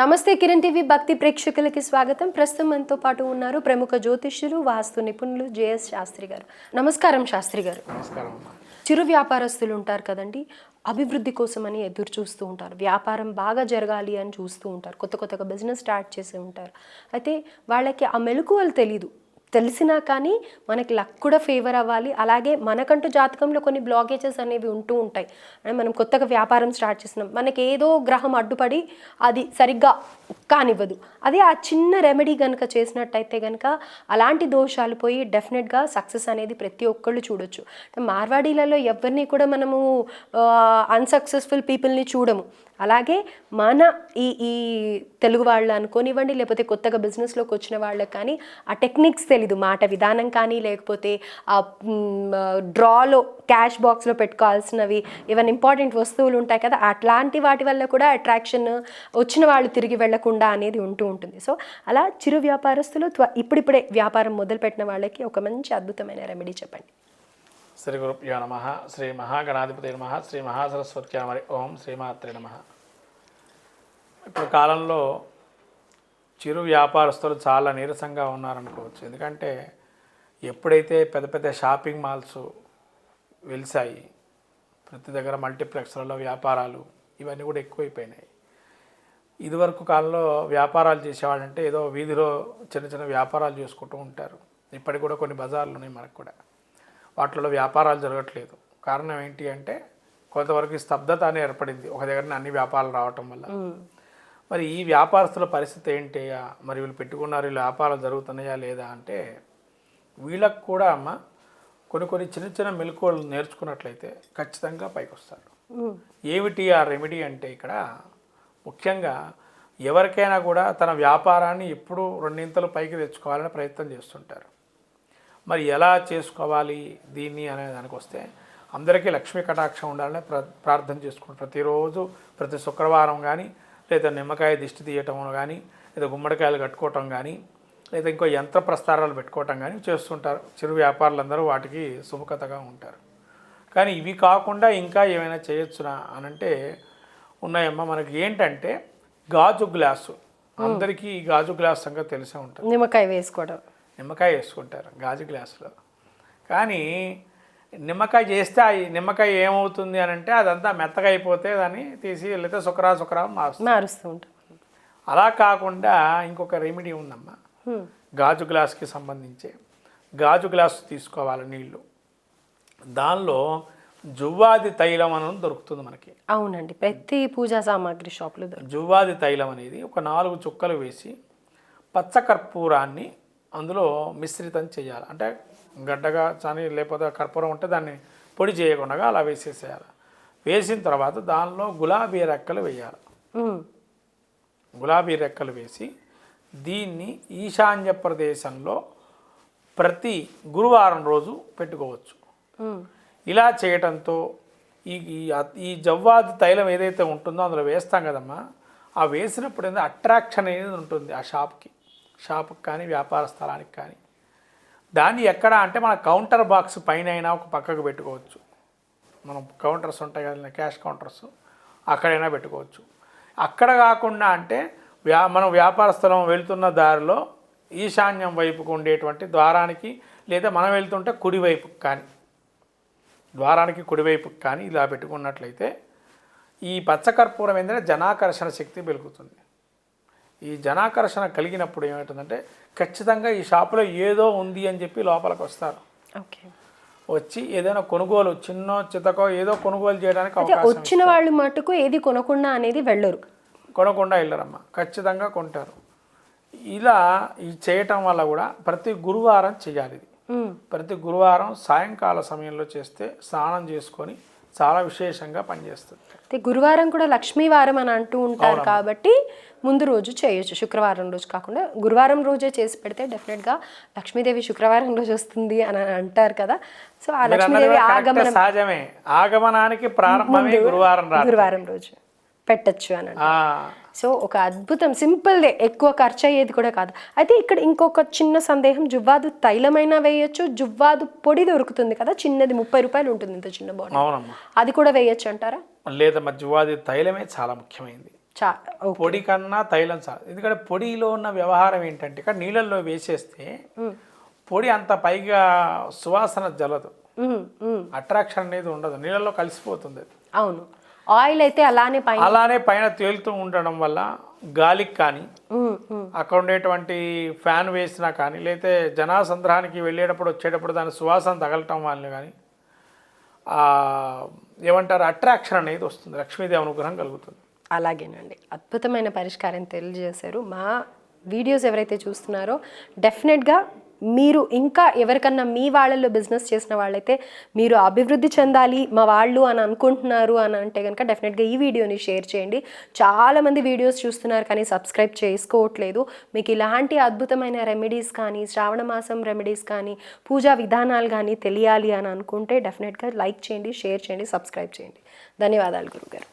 నమస్తే కిరణ్ టీవీ భక్తి ప్రేక్షకులకి స్వాగతం. ప్రస్తుతం మనతో పాటు ఉన్నారు ప్రముఖ జ్యోతిష్యులు వాస్తు నిపుణులు జేఎస్ శాస్త్రి గారు. నమస్కారం శాస్త్రి గారు. నమస్కారం. చిరు వ్యాపారస్తులు ఉంటారు కదండి అభివృద్ధి కోసమని ఎదురు చూస్తూ ఉంటారు. వ్యాపారం బాగా జరగాలి అని చూస్తూ ఉంటారు. కొత్త కొత్తగా బిజినెస్ స్టార్ట్ చేసి ఉంటారు. అయితే వాళ్ళకి ఆ మెలకువలు తెలీదు. తెలిసినా కానీ మనకి లక్ కూడా ఫేవర్ అవ్వాలి. అలాగే మనకంటూ జాతకంలో కొన్ని బ్లాకేజెస్ అనేవి ఉంటూ ఉంటాయి. అంటే మనం కొత్తగా వ్యాపారం స్టార్ట్ చేసినాం మనకి ఏదో గ్రహం అడ్డుపడి అది సరిగ్గా కానివ్వదు. అదే ఆ చిన్న రెమెడీ కనుక చేసినట్టయితే కనుక అలాంటి దోషాలు పోయి డెఫినెట్గా సక్సెస్ అనేది ప్రతి ఒక్కళ్ళు చూడొచ్చు. మార్వాడీలలో ఎవరిని కూడా మనము అన్సక్సెస్ఫుల్ పీపుల్ని చూడము. అలాగే మన ఈ ఈ తెలుగు వాళ్ళు అనుకోనివ్వండి లేకపోతే కొత్తగా బిజినెస్లోకి వచ్చిన వాళ్ళకి కానీ ఆ టెక్నిక్స్ తెలీదు. మాట విధానం కానీ లేకపోతే ఆ డ్రాలో క్యాష్ బాక్స్లో పెట్టుకోవాల్సినవి ఏమైనా ఇంపార్టెంట్ వస్తువులు ఉంటాయి కదా అట్లాంటి వాటి వల్ల కూడా అట్రాక్షన్ వచ్చిన వాళ్ళు తిరిగి వెళ్ళకుండా అనేది ఉంటూ ఉంటుంది. సో అలా చిరు వ్యాపారస్తులు త్వ- ఇప్పుడిప్పుడే వ్యాపారం మొదలుపెట్టిన వాళ్ళకి ఒక మంచి అద్భుతమైన రెమెడీ చెప్పండి. శ్రీ గురుభ్యో నమ. శ్రీ మహాగణాధిపతి నమ. శ్రీ మహాసరస్వత్యామరి ఓం శ్రీమాత్రే నమ. ఇప్పుడు కాలంలో చిరు వ్యాపారస్తులు చాలా నీరసంగా ఉన్నారనుకోవచ్చు. ఎందుకంటే ఎప్పుడైతే పెద్ద పెద్ద షాపింగ్ మాల్స్ వెలిసాయి ప్రతి దగ్గర మల్టీప్లెక్స్లలో వ్యాపారాలు ఇవన్నీ కూడా ఎక్కువైపోయినాయి. ఇదివరకు కాలంలో వ్యాపారాలు చేసేవాళ్ళంటే ఏదో వీధిలో చిన్న చిన్న వ్యాపారాలు చేసుకుంటూ ఉంటారు. ఇప్పటికి కూడా కొన్ని బజార్లు ఉన్నాయి మనకు కూడా. వాటిలో వ్యాపారాలు జరగట్లేదు. కారణం ఏంటి అంటే కొంతవరకు స్తబ్దత అని ఏర్పడింది. ఒక దగ్గర అన్ని వ్యాపారాలు రావటం వల్ల. మరి ఈ వ్యాపారస్తుల పరిస్థితి ఏంటి? మరి వీళ్ళు పెట్టుకున్నారు వీళ్ళు వ్యాపారాలు జరుగుతున్నాయా లేదా అంటే వీళ్ళకు కూడా అమ్మ కొన్ని కొన్ని చిన్న చిన్న మెలకువలు నేర్చుకున్నట్లయితే ఖచ్చితంగా పైకి వస్తారు ఏమిటి ఆ రెమెడీ అంటే ఇక్కడ ముఖ్యంగా ఎవరికైనా కూడా తన వ్యాపారాన్ని ఎప్పుడూ రెండింతలు పైకి తెచ్చుకోవాలని ప్రయత్నం చేస్తుంటారు. మరి ఎలా చేసుకోవాలి దీన్ని అనే దానికి వస్తే అందరికీ లక్ష్మీ కటాక్షం ఉండాలని ప్ర ప్రార్థన చేసుకుంటారు. ప్రతిరోజు ప్రతి శుక్రవారం కానీ లేదా నిమ్మకాయ దిష్టి తీయటం కానీ లేదా గుమ్మడికాయలు కట్టుకోవటం కానీ లేదా ఇంకో యంత్ర ప్రస్తారాలు పెట్టుకోవటం కానీ చేస్తుంటారు. చిరు వ్యాపారులందరూ వాటికి సుముఖతగా ఉంటారు. కానీ ఇవి కాకుండా ఇంకా ఏమైనా చేయొచ్చునా అనంటే ఉన్నాయమ్మా. మనకి ఏంటంటే గాజు గ్లాసు. అందరికీ ఈ గాజు గ్లాస్ సంగతి తెలిసే ఉంటుంది. నిమ్మకాయ వేసుకోవడం. నిమ్మకాయ వేసుకుంటారు గాజు గ్లాసులో. కానీ నిమ్మకాయ చేస్తే ఆ నిమ్మకాయ ఏమవుతుంది అని అంటే అదంతా మెత్తగా అయిపోతే దాన్ని తీసి లేకపోతే సుకరా సుకరా మారుస్తుంది మారుస్తూ ఉంటాం అలా కాకుండా ఇంకొక రెమెడీ ఉందమ్మా. గాజు గ్లాస్కి సంబంధించి. గాజు గ్లాస్ తీసుకోవాలి నీళ్ళు. దానిలో జువ్వాది తైలం అని దొరుకుతుంది మనకి. అవునండి ప్రతి పూజా సామాగ్రి షాప్లో జువ్వాది తైలం అనేది ఒక నాలుగు చుక్కలు వేసి పచ్చకర్పూరాన్ని అందులో మిశ్రితం చేయాలి. అంటే గడ్డగా కానీ లేకపోతే కర్పూరం ఉంటే దాన్ని పొడి చేయకుండా అలా వేసేసేయాలి. వేసిన తర్వాత దానిలో గులాబీ రెక్కలు వేయాలి. గులాబీ రెక్కలు వేసి దీన్ని ఈశాన్య ప్రదేశంలో ప్రతి గురువారం రోజు పెట్టుకోవచ్చు. ఇలా చేయటంతో ఈ ఈ- జవ్వాది తైలం ఏదైతే ఉంటుందో అందులో వేస్తాం కదమ్మా ఆ వేసినప్పుడు ఏంటంటే అట్రాక్షన్ అనేది ఉంటుంది ఆ షాప్కి. షాప్కి కానీ వ్యాపార స్థలానికి కానీ. దాన్ని ఎక్కడ అంటే మన కౌంటర్ బాక్స్ పైన అయినా ఒక పక్కకు పెట్టుకోవచ్చు. మనం కౌంటర్స్ ఉంటాయి కదా క్యాష్ కౌంటర్స్ అక్కడైనా పెట్టుకోవచ్చు. అక్కడ కాకుండా అంటే వ్యా మనం వ్యాపార స్థలం వెళ్తున్న దారిలో ఈశాన్యం వైపుకు ఉండేటువంటి ద్వారానికి లేదా మనం వెళ్తుంటే కుడివైపుకి కానీ. ద్వారానికి కుడివైపుకి కానీ ఇలా పెట్టుకున్నట్లయితే ఈ పచ్చకర్పూరం ఏంటంటే జనాకర్షణ శక్తి పెరుగుతుంది. ఈ జనాకర్షణ కలిగినప్పుడు ఏమవుతుందంటే ఖచ్చితంగా ఈ షాపులో ఏదో ఉంది అని చెప్పి లోపలికి వస్తారు. ఓకే. వచ్చి ఏదైనా కొనుగోలు చిన్న చితకో ఏదో కొనుగోలు చేయడానికి వచ్చిన వాళ్ళు మటుకు ఏది కొనకుండా అనేది వెళ్ళరు. కొనకుండా వెళ్ళరమ్మ. ఖచ్చితంగా కొంటారు. ఇలా ఈ చేయటం వల్ల కూడా ప్రతి గురువారం చేయాలి ఇది. ప్రతి గురువారం సాయంకాల సమయంలో చేస్తే స్నానం చేసుకొని చాలా విశేషంగా పనిచేస్తుంది. అయితే గురువారం కూడా లక్ష్మీవారం అని అంటూ ఉంటారు కాబట్టి ముందు రోజు చేయొచ్చు. శుక్రవారం రోజు కాకుండా గురువారం రోజే చేసి పెడితే డెఫినెట్గా లక్ష్మీదేవి శుక్రవారం రోజు వస్తుంది అని అంటారు కదా. సో ఆ లక్ష్మీదేవి ఆగమనం సహజమే. ఆగమనానికి ప్రారంభమే గురువారం గురువారం రోజు. పెట్టచ్చు అని సో ఒక అద్భుతం. సింపుల్ ఎక్కువ ఖర్చు అయ్యేది కూడా కాదు. అయితే ఇక్కడ ఇంకొక చిన్న సందేహం. జువ్వాదు తైలమైనా వేయొచ్చు. జువ్వాదు పొడి దొరుకుతుంది కదా. చిన్నది ముప్పై రూపాయలు ఉంటుంది ఇంత చిన్న అవునమ్మా. అది కూడా వేయొచ్చు అంటారా? లేదా మధ్యవాది తైలమే చాలా ముఖ్యమైనది పొడి కన్నా తైలం సార్ ఎందుకంటే పొడిలో ఉన్న వ్యవహారం ఏంటంటే ఇక్కడ నీళ్ళల్లో వేసేస్తే పొడి అంత పైగా సువాసన జలదు. అట్రాక్షన్ అనేది ఉండదు. నీళ్ళల్లో కలిసిపోతుంది. అవును. ఆయిల్ అయితే అలానే పైన అలానే పైన తేలుతూ ఉండడం వల్ల గాలికి కానీ. అక్కడ ఉండేటువంటి ఫ్యాన్ వేసినా కానీ లేకపోతే జనాసంద్రానికి వెళ్ళేటప్పుడు వచ్చేటప్పుడు దాని సువాసన తగలటం వల్ల కానీ ఏమంటారు అట్రాక్షన్ అనేది వస్తుంది. లక్ష్మీదేవి అనుగ్రహం కలుగుతుంది. అలాగేనండి. అద్భుతమైన పరిష్కారం తెలియజేశారు. మా వీడియోస్ ఎవరైతే చూస్తున్నారో డెఫినెట్గా మీరు ఇంకా ఎవరికన్నా మీ వాళ్ళల్లో బిజినెస్ చేసిన వాళ్ళైతే మీరు అభివృద్ధి చెందాలి మా వాళ్ళు అని అనుకుంటున్నారు అని అంటే కనుక డెఫినెట్గా ఈ వీడియోని షేర్ చేయండి. చాలామంది వీడియోస్ చూస్తున్నారు కానీ సబ్స్క్రైబ్ చేసుకోవట్లేదు. మీకు ఇలాంటి అద్భుతమైన రెమెడీస్ కానీ శ్రావణ మాసం రెమెడీస్ కానీ పూజా విధానాలు కానీ తెలియాలి అని అనుకుంటే డెఫినెట్గా లైక్ చేయండి షేర్ చేయండి సబ్స్క్రైబ్ చేయండి. ధన్యవాదాలు గురుగారు.